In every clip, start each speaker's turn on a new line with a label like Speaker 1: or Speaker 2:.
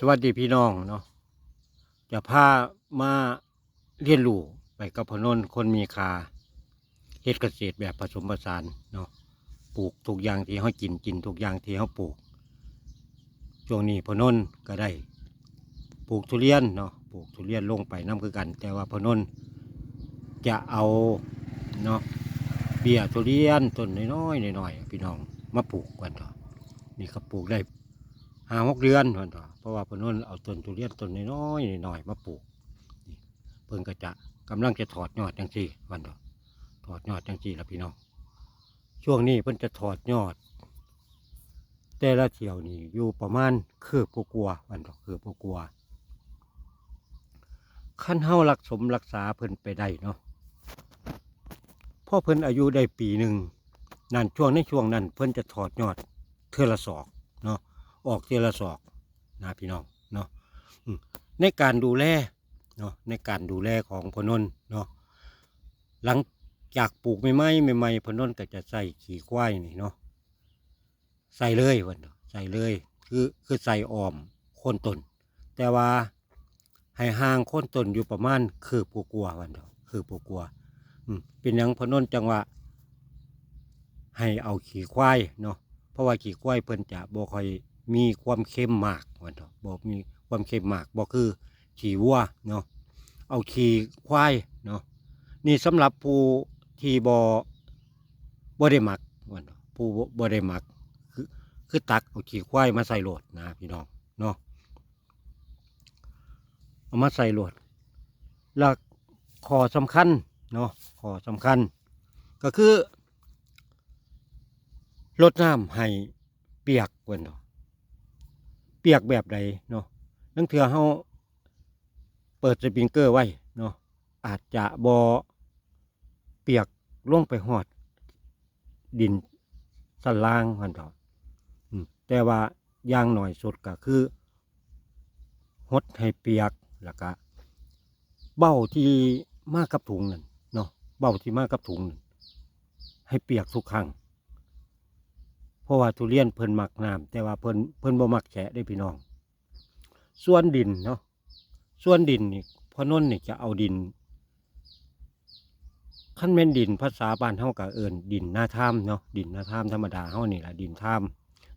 Speaker 1: สวัสดีพี่น้องเนาะจะพามาเรียนรู้ไปกับพนนคนมีคาเฮ็ดเกษตรแบบผสมผสานเนาะปลูกทุกอย่างที่เขากินกินทุกอย่างที่เขาปลูกช่วงนี้พนนก็ได้ ปลูกทุเรียนเนาะปลูกทุเรียนลงไปน้ำคือกัน แต่ว่าพนนจะเอาเนาะเบี้ยทุเรียนต้นน้อยๆหน่อยๆพี่น้องมาปลูกกันเถอะนี่ก็ปลูกได้ ห้าหกเดือนวันต่อเพราะว่าเพนนเอาต้นทุเรียนต้นน้อยๆหน่อยมาปลูกเพิ่งก็จะกำลังจะถอดยอดจังสี่วันต่อถอดยอดจังสี่ละพี่น้องช่วงนี้เพิ่นจะถอดยอด แต่ละเที่ยวนี่อยู่ประมาณคืบกลัววันต่อคืบกลัวขั้นเฮารักสมรักษาเพิ่นไปได้เนาะพ่อเพิ่นอายุได้ปีหนึ่งนั่นช่วงในช่วงนั้น เพิ่นจะถอดยอดเทือละศอก ออกเจละศอกนะพี่น้องเนาะในการดูแลเนาะในการดูแลของพนนเนาะหลังจากปลูกใหม่ๆใหม่ๆพนนก็จะใส่ขี้ควายนี่เนาะใส่เลยวันเนาะใส่เลยคือคือใส่ออมโคนต้นแต่ว่าให้ห่างโคนต้นอยู่ประมาณคือปูกัววันเนาะคือปูกัวเป็นหยังพนนจังว่าให้เอาขี้ควายเนาะเพราะว่าขี้ควายเพิ่นจะบ่ค่อย มีความเค็มมากว่าเถอะบ่มีความเค็มมากบ่คือขี้วัวเนาะเอาขี้ควายเนาะนี่สำหรับผู้ที่บ่บ่ได้หมักว่าเถอะผู้บ่บ่ได้หมักคือคือตักเอาขี้ควายมาใส่โหลดนะพี่น้องเนาะเอามาใส่โหลดแล้วข้อสำคัญเนาะข้อสำคัญ ก็คือลดน้ำให้เปียกเว้นเนาะ เปียกแบบใดเนาะนั่นเถื่อเฮาเปิดสปริงเกอร์ไว้เนาะอาจจะบอเปียกลงไปหอด ดินสันล่างวันเถอะแต่ว่าย่างหน่อยสุดก็คือหดให้เปียกแล้วก็เบ้าที่มากับถุงนั่นเนาะเบ้าที่มากับถุงนั่นให้เปียกทุกครั้ง เพราะว่าทุเรียนเพิ่นมักน้ำแต่ว่าเพิ่นเพิ่นบ่มักแฉะได้พี่น้อง ส่วนดินเนาะส่วนดินนี่พอนนนี่จะเอาดินขั้นแม่นดินภาษาบ้านเฮาก็เอิ้นดินหน้าถ้ำเนาะดินหน้าถ้ำธรรมดาเฮานี่แหละดินถ้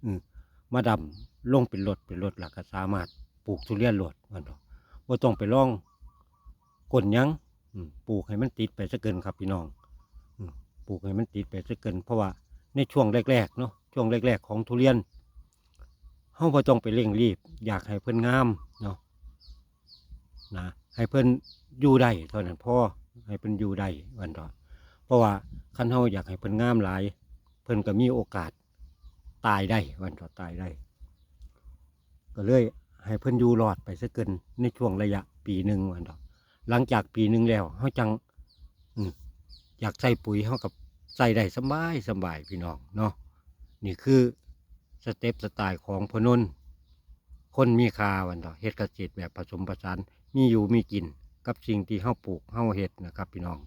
Speaker 1: ำมาดำลงเป็นรถเป็นรถแล้วก็สามารถปลูกทุเรียนรถมันเนาะบ่ต้องไปล่องกลนยังปลูกให้มันติดไปซะเกินครับพี่น้องปลูกให้มันติดไปซะเกิน เพราะว่าในช่วงแรกๆเนาะ ช่วงแรกๆของทุเรียนเฮาบ่ต้องไปเร่งรีบ อยากให้เพิ่นงามเนาะนะให้เพิ่นอยู่ได้เท่านั้นพอให้เพิ่นอยู่ได้วันต่อเพราะว่าคันเฮาอยากให้เพิ่นงามหลาย เพิ่นก็มีโอกาสตายได้วันต่อตายได้ ก็เลยให้เพิ่นอยู่รอดไปซะเกินในช่วงระยะปีหนึ่งวันต่อหลังจากปีหนึ่งแล้วเฮาจังอือยากใส่ปุ๋ยเฮากับใส่ได้สบายสบายพี่น้องเนาะ นี่คือสเต็ปสไตล์ของพนนคนมีคาวันต่อเฮ็ดเกษตรแบบผสมผสานมีอยู่มีกินกับสิ่งที่เฮาปลูกเฮาเฮ็ดนะครับพี่น้อง